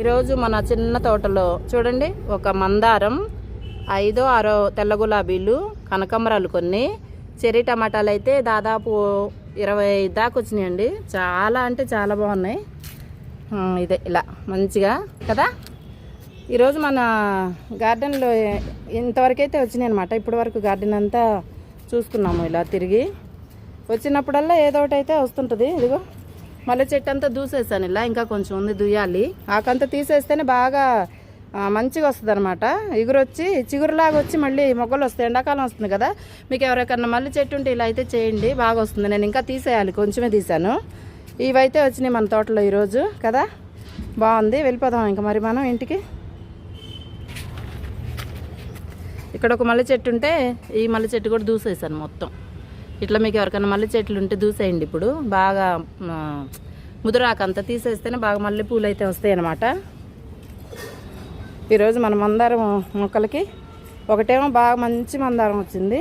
ఈరోజు మన చిన్న తోటలో చూడండి ఒక మందారం ఐదో ఆరో తెల్ల గులాబీలు కనకాంబరాలు కొన్ని. చెర్రీ టమాటాలు అయితే దాదాపు ఇరవై దాకా వచ్చినాయండి. చాలా అంటే చాలా బాగున్నాయి. ఇదే ఇలా మంచిగా కదా? ఈరోజు మన గార్డెన్లో ఇంతవరకు అయితే వచ్చినాయి అనమాట ఇప్పటి వరకు గార్డెన్ అంతా చూసుకున్నాము ఇలా తిరిగి. వచ్చినప్పుడల్లా ఏదో ఒకటి అయితే వస్తుంటుంది. ఇదిగో. మళ్ళీ చెట్టు అంతా దూసేసాను ఇలా ఇంకా కొంచెం ఉంది దుయ్యాలి. ఆకంతా తీసేస్తేనే బాగా మంచిగా వస్తుంది అనమాట ఇగురొచ్చి చిగురులాగా వచ్చి మళ్ళీ మొగ్గలు వస్తాయి. ఎండాకాలం వస్తుంది కదా మీకు ఎవరికన్నా మళ్ళీ చెట్టు ఉంటే ఇలా అయితే చేయండి బాగా వస్తుంది. నేను ఇంకా తీసేయాలి కొంచెమే తీసాను ఇవైతే వచ్చినాయి మన తోటలో ఈరోజు కదా? బాగుంది వెళ్ళిపోదాం ఇంకా మరి మనం ఇంటికి. ఇక్కడ ఒక మల్లె చెట్టు ఉంటే ఈ మల్లె చెట్టు కూడా దూసేసాను మొత్తం. ఇట్లా మీకు ఎవరికైనా మల్లె చెట్లు ఉంటే దూసేయండి ఇప్పుడు. బాగా ముదురాకంతా తీసేస్తేనే బాగా మల్లె పూలు అయితే వస్తాయి అన్నమాట. ఈరోజు మన మందారం మొక్కలకి ఒకటేమో బాగా మంచి మందారం వచ్చింది.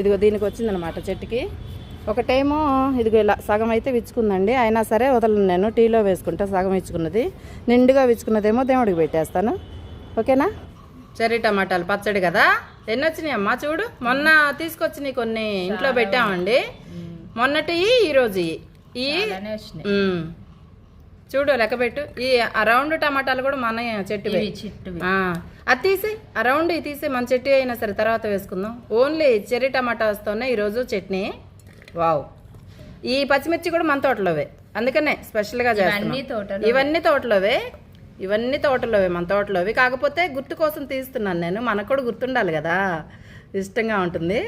ఇదిగో దీనికి వచ్చిందనమాట చెట్టుకి. ఒకటేమో ఇదిగో ఇలా సగం అయితే విచ్చుకుందండి. అయినా సరే వదలను నేను టీలో వేసుకుంటా సగం ఇచ్చుకున్నది నిండుగా విచ్చుకున్నదేమో దేవుడికి పెట్టేస్తాను. ఓకేనా? చెర్రీ టమాటాలు పచ్చడి కదా? ఎన్ని వచ్చినాయి అమ్మా చూడు? మొన్న తీసుకొచ్చినాయి కొన్ని ఇంట్లో పెట్టామండి. మొన్నటి ఈరోజు ఈ. చూడు లెక్క పెట్టు. ఈ రౌండ్ టమాటాలు కూడా మన చెట్టు అది తీసి ఆ రౌండ్ ఇది తీసి మన చెట్టు అయినా సరే తర్వాత వేసుకుందాం. ఓన్లీ చెర్రీ టమాటాస్తోనే ఈరోజు చట్నీ. వావ్. ఈ పచ్చిమిర్చి కూడా మన తోటలోవే. అందుకనే స్పెషల్గా తోటలో ఇవన్నీ తోటలోవే. ఇవన్నీ తోటలోవే మన తోటలోవి కాకపోతే గుర్తు కోసం తీస్తున్నాను నేను. మనకు కూడా గుర్తుండాలి కదా. ఇష్టంగా ఉంటుంది.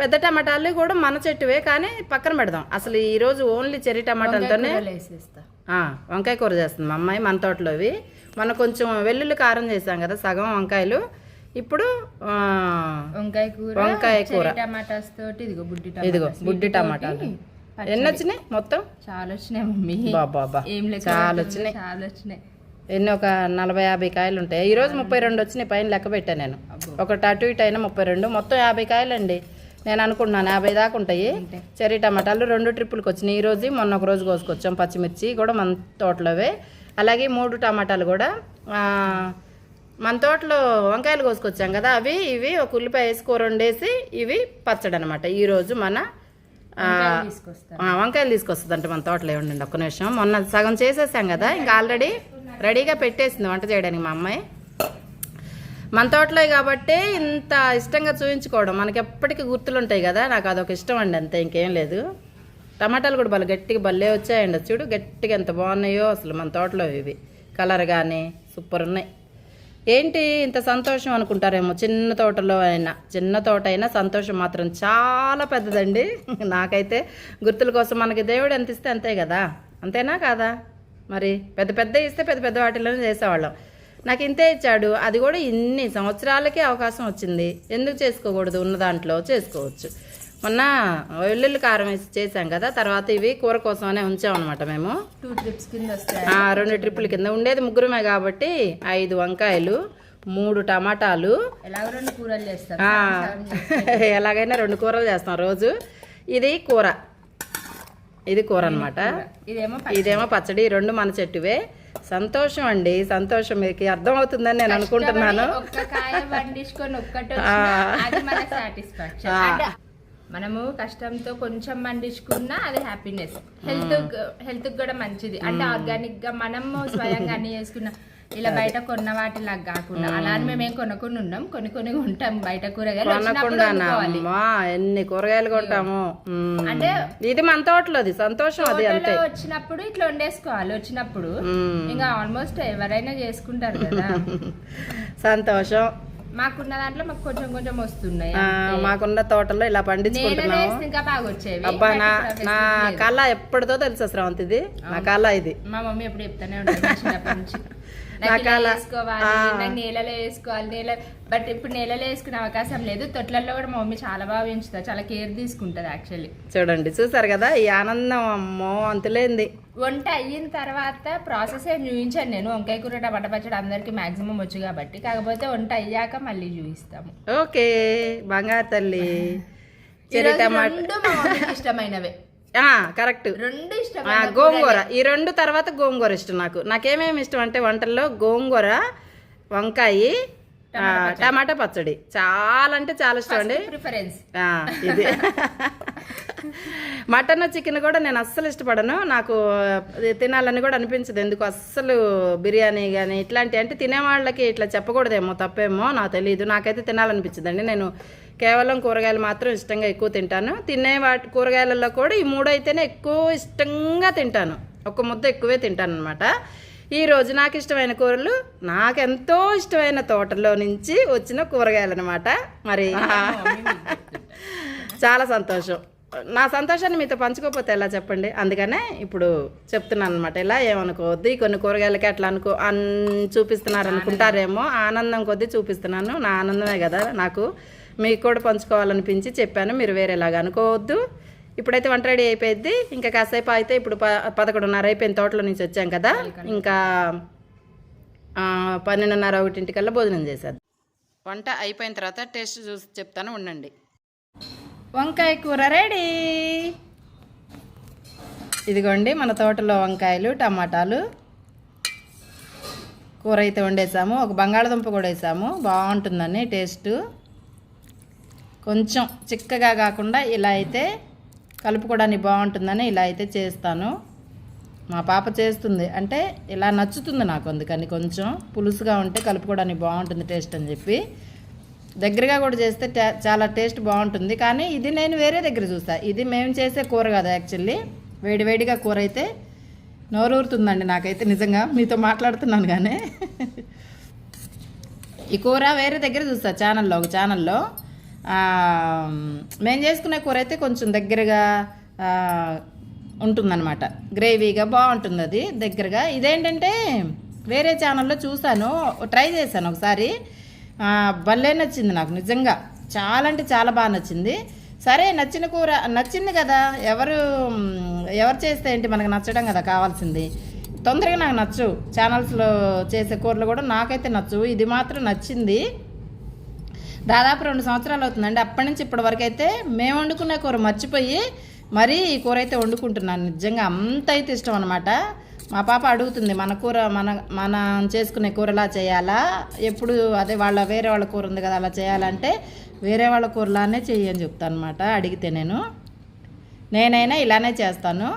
పెద్ద టమాటాలు కూడా మన చెట్టువే కానీ పక్కన పెడదాం. అసలు ఈరోజు ఓన్లీ చెర్రీ టమాటాలతోనే వంకాయ కూర చేస్తుంది మా అమ్మాయి మన తోటలోవి మన కొంచెం వెల్లుల్లి కారం చేసాం కదా సగం వంకాయలు. ఇప్పుడు వంకాయ కూర వంకాయ కూర. టమాటాస్ తోటి ఇదిగో బుడ్డి ఇదిగో బుడ్డి టమాటాలు. ఎన్ని వచ్చినాయి మొత్తం? చాలా వచ్చినాయి మమ్మీ. బాబా ఏం లెక్క చాలా వచ్చినాయి. చాలా వచ్చినాయి. ఎన్ని ఒక నలభై యాభై కాయలు ఉంటాయి. ఈ రోజు ముప్పై రెండు వచ్చినాయి పైన లెక్క పెట్టాను నేను. ఒకటి అటు ఇటు అయినా ముప్పై రెండు. మొత్తం యాభై కాయలు అండి నేను అనుకుంటున్నాను యాభై దాకా ఉంటాయి. చెర్రీ టమాటాలు రెండు ట్రిప్పులకి వచ్చినాయి. ఈ రోజు మొన్న ఒక రోజు కోసుకొచ్చాం. పచ్చిమిర్చి కూడా మన తోటలోవే. అలాగే మూడు టమాటాలు కూడా మన తోటలో వంకాయలు కోసుకొచ్చాం కదా అవి ఇవి ఒక ఉల్లిపాయ వేసి కూర వండేసి ఇవి పచ్చడి అనమాట ఈరోజు మన వంకాయలు తీసుకొస్తుంది అంటే మన తోటలో ఉండండి ఒక్క నిమిషం. మొన్న సగం చేసేసాం కదా ఇంకా ఆల్రెడీ రెడీగా పెట్టేసింది వంట చేయడానికి మా అమ్మాయి. మన తోటలో కాబట్టి ఇంత ఇష్టంగా చూపించుకోవడం మనకి ఎప్పటికీ గుర్తులు ఉంటాయి కదా నాకు అదొక ఇష్టం అండి అంతే ఇంకేం లేదు. టమాటాలు కూడా భలే గట్టిగా భలే వచ్చాయండి చూడు గట్టిగా ఎంత బాగున్నాయో అసలు మన తోటలో ఇవి. కలర్ కానీ సూపర్ ఉన్నాయి. ఏంటి ఇంత సంతోషం అనుకుంటారేమో చిన్న తోటలో అయినా చిన్న తోట అయినా సంతోషం మాత్రం చాలా పెద్దదండి. నాకైతే గుర్తుల కోసం మనకి దేవుడు ఎంత ఇస్తే అంతే కదా అంతేనా కాదా? మరి పెద్ద పెద్ద ఇస్తే పెద్ద పెద్ద వాటిలోనే చేసేవాళ్ళం. నాకు ఇంతే ఇచ్చాడు. అది కూడా ఇన్ని సంవత్సరాలకే అవకాశం వచ్చింది. ఎందుకు చేసుకోకూడదు? ఉన్న దాంట్లో చేసుకోవచ్చు. మొన్న వెల్లుల్లి కారం వేసి చేసాం కదా తర్వాత ఇవి కూర కోసమనే ఉంచామన్నమాట మేము. టూ ట్రిప్స్ కింద రెండు ట్రిప్పుల కింద. ఉండేది ముగ్గురమే కాబట్టి ఐదు వంకాయలు మూడు టమాటాలు. ఎలాగో రెండు కూరలు చేస్తాం ఆ, ఎలాగైనా రెండు కూరలు చేస్తాం రోజు. ఇది కూర. ఇది కూర అనమాట ఇదేమో ఇదేమో పచ్చడి రెండు మన చెట్టువే. సంతోషం అండి సంతోషం మీకు. అర్థమవుతుందని నేను అనుకుంటున్నాను. మనము కష్టంతో కొంచెం పండించుకున్నా అది హ్యాపీనెస్ హెల్త్ హెల్త్ కూడా మంచిది. అంటే ఆర్గానిక్గా మనము స్వయంగా అన్ని చేసుకున్నాం ఇలా బయట కొన్న వాటిలాగా కాకుండా అలా అని మేము ఏం కొనుక్కొని ఉన్నాం. కొన్ని కొన్ని కొంటాం బయట కూరగాయలు వచ్చినప్పుడు కొనకుండా వండుకోవాలి. అమ్మా ఎన్ని కూరగాయలు కొంటాము. మ్మ్. అంటే ఇది మన తోటలోది సంతోషం అది అంతే. తోటలో వచ్చినప్పుడు ఇట్లా వండేసుకోవాలి. వచ్చినప్పుడు మ్మ్. ఇంకా ఆల్మోస్ట్ ఎవరైనా చేసుకుంటారు కదా. సంతోషం. మాకున్న దాంట్లో మాకు కొంచెం కొంచెం వస్తున్నాయి ఆ, మాకున్న తోటలో ఇలా పండించుకుంటున్నాము. ఇంకా బాగా వచ్చేవి. అబ్బా నా నా కళ ఎప్పటిదో తెలుసా శ్రవంతి ఇది నా కళ ఇది. మా మమ్మీ ఎప్పుడు చెప్తానే ఉంటుంది నా చిన్నప్పటి నుంచి. నాకు నేలలో వేసుకోవాలి నేల బట్ ఇప్పుడు నేలలో వేసుకునే అవకాశం లేదు. తొట్లలో కూడా మమ్మీ చాలా బాగా పెంచుతుంది చాలా కేర్ తీసుకుంటది యాక్చువల్లీ చూడండి చూసారు కదా ఈ ఆనందం అమ్మో అంతులేంది. వంట అయిన తర్వాత ప్రాసెస్ ఏం చూపించాను నేను. వంకాయ కూర టమాటా పచ్చడి అందరికి మాక్సిమం వచ్చు కాబట్టి. కాకపోతే వంట అయ్యాక మళ్ళీ చూపిస్తాము. ఓకే బంగారు తల్లి. ఇష్టమైనవే. కరెక్ట్. రెండు ఇష్టం గోంగూర. ఈ రెండు తర్వాత గోంగూర ఇష్టం నాకు. నాకేమేమి ఇష్టం అంటే వంటల్లో గోంగూర వంకాయ టమాటా పచ్చడి. చాలా అంటే చాలా ఇష్టం అండి. ఇది. మటన్ చికెన్ కూడా నేను అస్సలు ఇష్టపడను. నాకు తినాలని కూడా అనిపించదు. ఎందుకు? అస్సలు బిర్యానీ కానీ ఇట్లాంటి అంటే తినేవాళ్ళకి ఇట్లా చెప్పకూడదేమో తప్పేమో నాకు తెలియదు నాకైతే తినాలనిపించదండి. నేను కేవలం కూరగాయలు మాత్రం ఇష్టంగా ఎక్కువ తింటాను. తినే వాటి కూరగాయలలో కూడా ఈ మూడు అయితేనే ఎక్కువ ఇష్టంగా తింటాను. ఒక ముద్ద ఎక్కువే తింటాను అనమాట ఈ రోజు నాకు ఇష్టమైన కూరలు నాకెంతో ఇష్టమైన తోటలో నుంచి వచ్చిన కూరగాయలు అనమాట మరి చాలా సంతోషం. నా సంతోషాన్ని మీతో పంచుకోకపోతే ఎలా చెప్పండి? అందుకనే ఇప్పుడు చెప్తున్నాను అనమాట ఇలా ఏమనుకోవద్దు కొన్ని కూరగాయలకి అట్లా అనుకో అన్ చూపిస్తున్నారు అనుకుంటారేమో ఆనందం కొద్దీ చూపిస్తున్నాను. నా ఆనందమే కదా నాకు. మీకు కూడా పంచుకోవాలనిపించి చెప్పాను మీరు వేరేలాగా అనుకోవద్దు. ఇప్పుడైతే వంట రెడీ అయిపోయింది ఇంకా కాసేపు అయితే ఇప్పుడు ప పదకొండున్నర అయిపోయిన తోటలో నుంచి వచ్చాం కదా. ఇంకా పన్నెండున్నర ఒకటింటికల్లా భోజనం చేసేది వంట అయిపోయిన తర్వాత టేస్ట్ చూసి చెప్తాను ఉండండి. వంకాయ కూర రెడీ. ఇదిగోండి మన తోటలో వంకాయలు టమాటాలు. కూర అయితే వండేసాము ఒక బంగాళదుంప కూడా వేసాము. బాగుంటుందని టేస్ట్. కొంచెం చిక్కగా కాకుండా ఇలా అయితే కలుపుకోవడానికి బాగుంటుందని ఇలా అయితే చేస్తాను. మా పాప చేస్తుంది. అంటే ఇలా నచ్చుతుంది నాకు అందుకని కొంచెం పులుసుగా ఉంటే కలుపుకోవడానికి బాగుంటుంది టేస్ట్ అని చెప్పి. దగ్గరగా కూడా చేస్తే చాలా టేస్ట్ బాగుంటుంది. కానీ ఇది నేను వేరే దగ్గర చూస్తా ఇది మేము చేసే కూర కాదు యాక్చువల్లీ. వేడివేడిగా కూర అయితే నోరూరుతుందండి నాకైతే నిజంగా. మీతో మాట్లాడుతున్నాను కానీ ఈ కూర వేరే దగ్గర చూస్తా ఛానల్లో ఒక ఛానల్లో. మేము చేసుకునే కూర అయితే కొంచెం దగ్గరగా ఉంటుందన్నమాట. గ్రేవీగా బాగుంటుంది అది దగ్గరగా. ఇదేంటంటే వేరే ఛానల్లో చూశాను ట్రై చేశాను ఒకసారి. భలే నచ్చింది నాకు నిజంగా. చాలా అంటే చాలా బాగా నచ్చింది. సరే నచ్చిన కూర నచ్చింది కదా. ఎవరు ఎవరు చేస్తే ఏంటి మనకు నచ్చడం కదా కావాల్సింది. తొందరగా నాకు నచ్చు. ఛానల్స్లో చేసే కూరలు కూడా నాకైతే నచ్చు. ఇది మాత్రం నచ్చింది. దాదాపు రెండు సంవత్సరాలు అవుతుందండి. అప్పటి నుంచి ఇప్పటి వరకు అయితే మేము వండుకునే కూర మర్చిపోయి మరీ ఈ కూర అయితే వండుకుంటున్నాను. నిజంగా అంత అయితే ఇష్టం అనమాట మా పాప అడుగుతుంది మన కూర మన మనం చేసుకునే కూర ఎలా చేయాలా? ఎప్పుడు అదే వాళ్ళ వేరే వాళ్ళ కూర ఉంది కదా అలా చేయాలంటే వేరే వాళ్ళ కూరలానే చెయ్యి అని చెప్తాను అనమాట అడిగితే నేను నేనైనా ఇలానే చేస్తాను.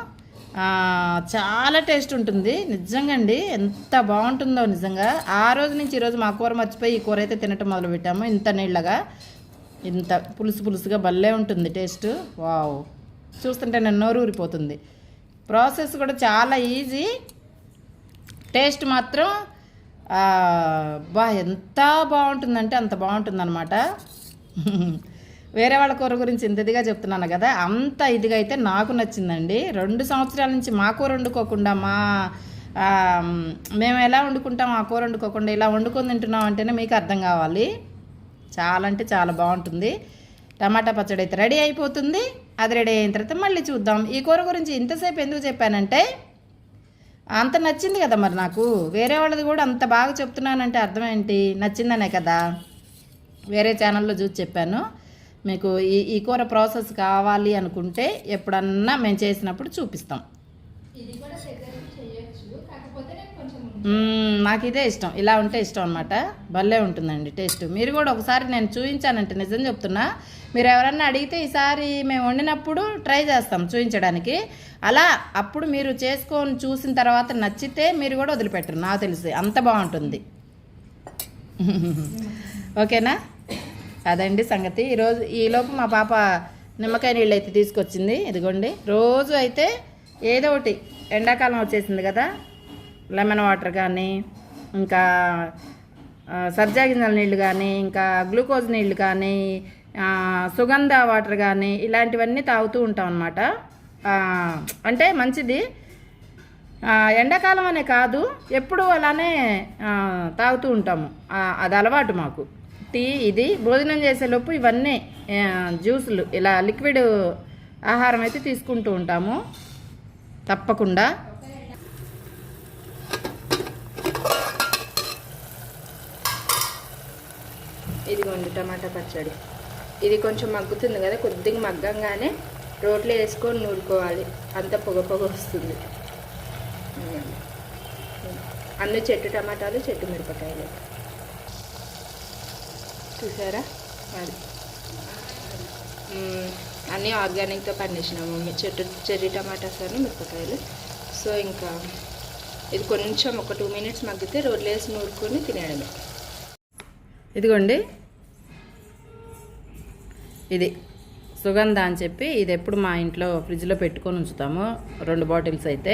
చాలా టేస్ట్ ఉంటుంది. నిజంగా అండి ఎంత బాగుంటుందో నిజంగా. ఆ రోజు నుంచి ఈరోజు మా కూర మర్చిపోయి ఈ కూర అయితే తినటం మొదలు పెట్టాము ఇంత నీళ్ళగా ఇంత పులుసు పులుసుగా భలే ఉంటుంది టేస్ట్. వావ్. చూస్తుంటే నేను నోరు ఊరిపోతుంది. ప్రాసెస్ కూడా చాలా ఈజీ. టేస్ట్ మాత్రం బా ఎంత బాగుంటుందంటే అంత బాగుంటుందన్నమాట. వేరే వాళ్ళ కూర గురించి ఇంత ఇదిగా చెప్తున్నాను కదా అంత ఇదిగా అయితే నాకు నచ్చిందండి. రెండు సంవత్సరాల నుంచి మా కూర వండుకోకుండా మా మేము ఎలా వండుకుంటాం ఆ కూర వండుకోకుండా ఇలా వండుకొని తింటున్నాం అంటేనే మీకు అర్థం కావాలి. చాలా అంటే చాలా బాగుంటుంది. టమాటా పచ్చడి అయితే రెడీ అయిపోతుంది. అది రెడీ అయిన తర్వాత మళ్ళీ చూద్దాం. ఈ కూర గురించి ఇంతసేపు ఎందుకు చెప్పానంటే అంత నచ్చింది కదా మరి నాకు. వేరే వాళ్ళది కూడా అంత బాగా చెప్తున్నానంటే అర్థం ఏంటి? నచ్చిందనే కదా. వేరే ఛానల్లో చూసి చెప్పాను. మీకు ఈ ఈ కూర ప్రాసెస్ కావాలి అనుకుంటే ఎప్పుడన్నా మేము చేసినప్పుడు చూపిస్తాం. నాకు ఇదే ఇష్టం. ఇలా ఉంటే ఇష్టం అనమాట భలే ఉంటుందండి టేస్ట్. మీరు కూడా ఒకసారి నేను చూపించానంటే నిజం చెప్తున్నా. మీరు ఎవరన్నా అడిగితే ఈసారి మేము వండినప్పుడు ట్రై చేస్తాం చూపించడానికి అలా అప్పుడు మీరు చేసుకొని చూసిన తర్వాత నచ్చితే మీరు కూడా వదిలిపెట్టరు. నాకు తెలిసి అంత బాగుంటుంది. ఓకేనా? అదండి సంగతి. ఈరోజు ఈలోపు మా పాప నిమ్మకాయ నీళ్ళు అయితే తీసుకొచ్చింది. ఇదిగోండి. రోజు అయితే ఏదో ఒకటి ఎండాకాలం వచ్చేసింది కదా. లెమన్ వాటర్ కానీ ఇంకా ఆ, సబ్జా గింజల నీళ్ళు కానీ ఇంకా గ్లూకోజ్ నీళ్ళు కానీ సుగంధ వాటర్ కానీ ఇలాంటివన్నీ తాగుతూ ఉంటాం అన్నమాట. అంటే మంచిది. ఎండాకాలం అనే కాదు ఎప్పుడూ అలానే తాగుతూ ఉంటాము. అది అలవాటు మాకు. టీ ఇది భోజనం చేసేలోపు ఇవన్నీ జ్యూసులు ఇలా లిక్విడ్ ఆహారం అయితే తీసుకుంటూ ఉంటాము. తప్పకుండా. ఇదిగోండి టమాటా పచ్చడి. ఇది కొంచెం మగ్గుతుంది కదా కొద్దిగా మగ్గంగానే రోట్లో వేసుకొని నూరుకోవాలి. అంత పొగ పొగ వస్తుంది. అన్ని చెట్టు టమాటాలు చెట్టు మిరపకాయలు. చూసారా? అది. అన్నీ ఆర్గానిక్తో పండించినాము. మీ చెట్టు చెర్రీ టమాటాస్ అని మిరపకాయలు. సో ఇంకా ఇది కొంచెం ఒక టూ మినిట్స్ మగ్గితే రోడ్లు వేసి నూరుకొని తినేయడమే. ఇదిగోండి. ఇది సుగంధ అని చెప్పి ఇది ఎప్పుడు మా ఇంట్లో ఫ్రిడ్జ్లో పెట్టుకొని ఉంచుతాము. రెండు బాటిల్స్ అయితే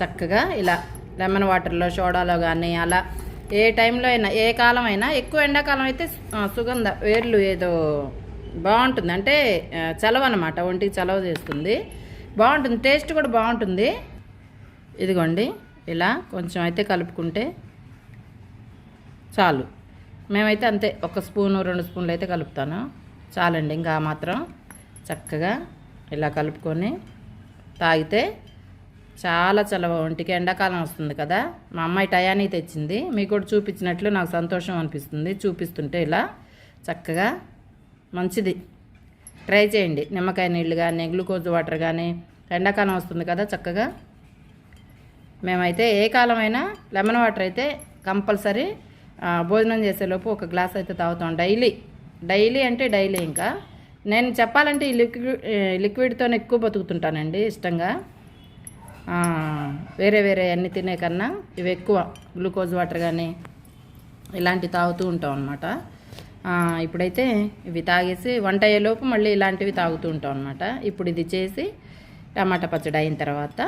చక్కగా ఇలా లెమన్ వాటర్లో సోడాలో కానీ అలా ఏ టైంలో అయినా ఏ కాలం అయినా ఎక్కువ ఎండాకాలం అయితే సుగంధ వేర్లు ఏదో బాగుంటుంది. అంటే చలవ అనమాట ఒంటికి చలవ చేస్తుంది. బాగుంటుంది టేస్ట్ కూడా బాగుంటుంది. ఇదిగోండి ఇలా కొంచెం అయితే కలుపుకుంటే చాలు. మేమైతే అంతే ఒక స్పూను రెండు స్పూన్లు అయితే కలుపుతాను. చాలండి ఇంకా మాత్రం చక్కగా ఇలా కలుపుకొని తాగితే చాలా చలవ ఒంటికి ఎండాకాలం వస్తుంది కదా. మా అమ్మాయి టయానికి తెచ్చింది. మీకు కూడా చూపించినట్లు నాకు సంతోషం అనిపిస్తుంది. చూపిస్తుంటే ఇలా చక్కగా మంచిది. ట్రై చేయండి. నిమ్మకాయ నీళ్ళు కానీ గ్లూకోజ్ వాటర్ కానీ ఎండాకాలం వస్తుంది కదా చక్కగా. మేమైతే ఏ కాలమైనా లెమన్ వాటర్ అయితే కంపల్సరీ భోజనం చేసేలోపు ఒక గ్లాస్ అయితే తాగుతాం డైలీ. డైలీ అంటే డైలీ ఇంకా. నేను చెప్పాలంటే ఈ లిక్విడ్ లిక్విడ్తో ఎక్కువ బతుకుతుంటానండి ఇష్టంగా. వేరే వేరే అన్ని తినే కన్నా ఇవి ఎక్కువ గ్లూకోజ్ వాటర్ కానీ ఇలాంటివి తాగుతూ ఉంటాం అనమాట ఇప్పుడైతే ఇవి తాగేసి వంట అయ్యేలోపు మళ్ళీ ఇలాంటివి తాగుతూ ఉంటాం అనమాట ఇప్పుడు ఇది చేసి టమాటా పచ్చడి అయిన తర్వాత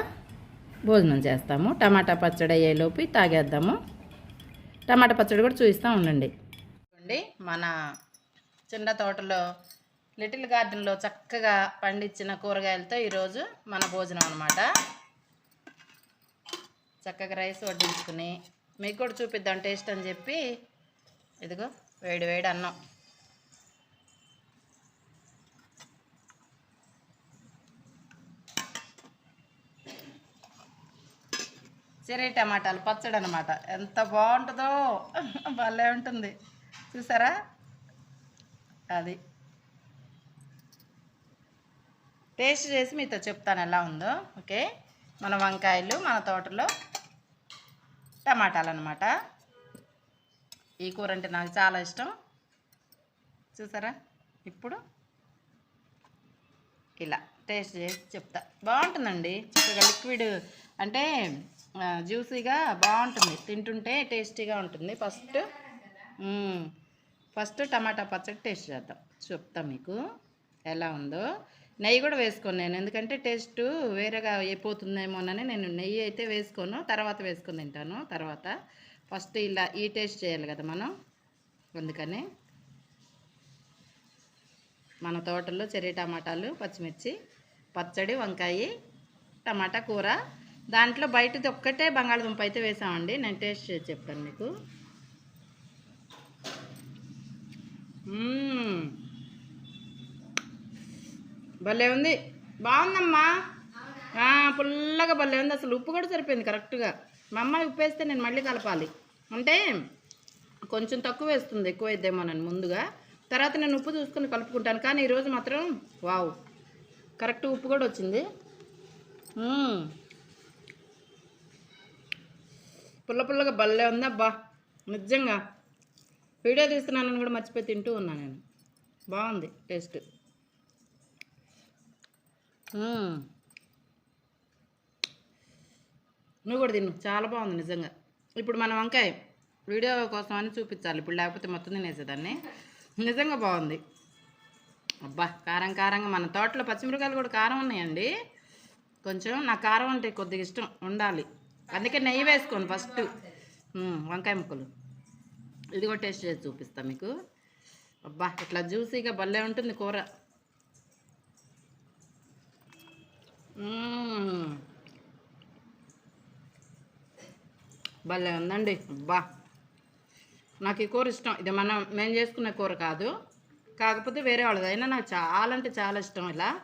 భోజనం చేస్తాము. టమాటా పచ్చడి అయ్యేలోపు తాగేద్దాము. టమాటా పచ్చడి కూడా చూపిస్తూ ఉండండి. చూడండి మన చిన్న తోటలో లిటిల్ గార్డెన్లో చక్కగా పండించిన కూరగాయలతో ఈరోజు మన భోజనం అనమాట చక్కగా రైస్ వడ్డించుకుని మీకు కూడా చూపిద్దాం టేస్ట్ అని చెప్పి ఇదిగో వేడి వేడి అన్నం. చెరీ టమాటాలు పచ్చడి అనమాట ఎంత బాగుంటుందో భలే ఉంటుంది. చూసారా? అది. టేస్ట్ చేసి మీతో చెప్తాను ఎలా ఉందో ఓకే? మన వంకాయలు మన తోటలో టమాటాలు అనమాట ఈ కూర అంటే నాకు చాలా ఇష్టం. చూసారా? ఇప్పుడు ఇలా టేస్ట్ చేసి చెప్తా. బాగుంటుందండి. చక్కగా లిక్విడ్ అంటే జ్యూసీగా బాగుంటుంది. తింటుంటే టేస్టీగా ఉంటుంది. ఫస్ట్ ఫస్ట్ టమాటా పచ్చడి టేస్ట్ చేద్దాం. చెప్తా మీకు ఎలా ఉందో. నెయ్యి కూడా వేసుకోను నేను. ఎందుకంటే టేస్ట్ వేరేగా అయిపోతుందేమోనని నేను నెయ్యి అయితే వేసుకోను తర్వాత వేసుకొని తింటాను. తర్వాత ఫస్ట్ ఇలా ఈ టేస్ట్ చేయాలి కదా మనం. అందుకని మన తోటలో చెర్రీ టమాటాలు పచ్చిమిర్చి పచ్చడి వంకాయ టమాటా కూర. దాంట్లో బయటది ఒక్కటే బంగాళదుంప అయితే వేసామండి. నేను టేస్ట్ చేసి చెప్తాను మీకు. భలే ఉంది. బాగుందమ్మా. పుల్లగా భలే ఉంది. అసలు ఉప్పు కూడా సరిపోయింది కరెక్ట్గా. మా అమ్మాయి ఉప్పు వేస్తే నేను మళ్ళీ కలపాలి. అంటే కొంచెం తక్కువ వేస్తుంది ఎక్కువ నన్ను ముందుగా. తర్వాత నేను ఉప్పు చూసుకొని కలుపుకుంటాను. కానీ ఈరోజు మాత్రం వావ్. కరెక్ట్ ఉప్పు కూడా వచ్చింది. పుల్ల పుల్లగా భలే ఉంది అబ్బా నిజంగా. వీడియో తీస్తున్నానని కూడా మర్చిపోయి తింటూ ఉన్నాను నేను. బాగుంది. టేస్ట్. నువ్వు కూడా తిను. చాలా బాగుంది నిజంగా. ఇప్పుడు మన వంకాయ వీడియో కోసం అని చూపించాలి. ఇప్పుడు లేకపోతే మొత్తం తినేసేదాన్ని నిజంగా బాగుంది. అబ్బా కారం కారంగా మన తోటలో పచ్చిమిరకాయలు కూడా కారం ఉన్నాయండి. కొంచెం నాకు కారం అంటే కొద్దిగా ఇష్టం. ఉండాలి. అందుకే నెయ్యి వేసుకోండి ఫస్ట్. వంకాయ ముక్కలు. ఇది కూడా టేస్ట్ చేసి చూపిస్తాను మీకు. అబ్బా ఇట్లా జ్యూసీగా భలే ఉంటుంది కూర మ్మ్. భలే ఉందండి. బా. నాకు ఈ కూర ఇష్టం. ఇది మనం మేము చేసుకునే కూర కాదు. కాకపోతే వేరే వాళ్ళది. అయినా నాకు చాలా అంటే చాలా ఇష్టం ఇలా.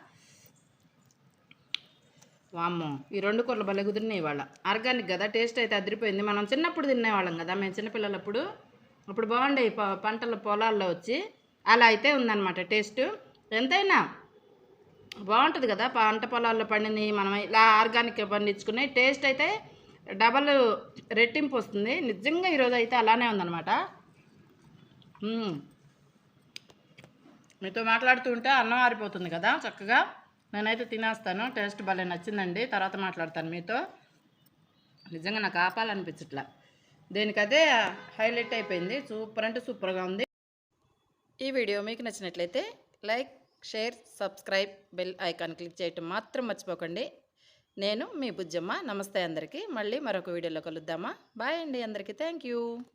వామ్మో. ఈ రెండు కూరలు భలే కుదిరినాయి ఇవాళ. ఆర్గానిక్ కదా టేస్ట్ అయితే అదిరిపోయింది. మనం చిన్నప్పుడు తినేవాళ్ళం కదా మేము చిన్నపిల్లలప్పుడు. అప్పుడు బాగుండే పంటల పొలాల్లో వచ్చి. అలా అయితే ఉందన్నమాట టేస్ట్. ఎంతైనా బాగుంటుంది కదా. పంట పొలాల్లో పండినవి మనం ఇలా ఆర్గానిక్ పండించుకునే టేస్ట్ అయితే డబల్ రెట్టింపు వస్తుంది. నిజంగా ఈరోజు అయితే అలానే ఉందన్నమాట. మీతో మాట్లాడుతూ ఉంటే అన్నం ఆరిపోతుంది కదా చక్కగా. నేనైతే తినేస్తాను. టేస్ట్ భలే నచ్చిందండి. తర్వాత మాట్లాడతాను మీతో. నిజంగా నాకు ఆపాలనిపించట్లా. దేనికదే హైలైట్ అయిపోయింది. సూపర్ అంటే సూపర్గా ఉంది. ఈ వీడియో మీకు నచ్చినట్లయితే like share subscribe bell icon click చేయటం మాత్రం మర్చిపోకండి. నేను మీ బుజ్జమ్మ. నమస్తే అందరికీ. మళ్ళీ మరొక వీడియోలో కలుద్దామా? బాయ్ అండి అందరికీ. Thank you.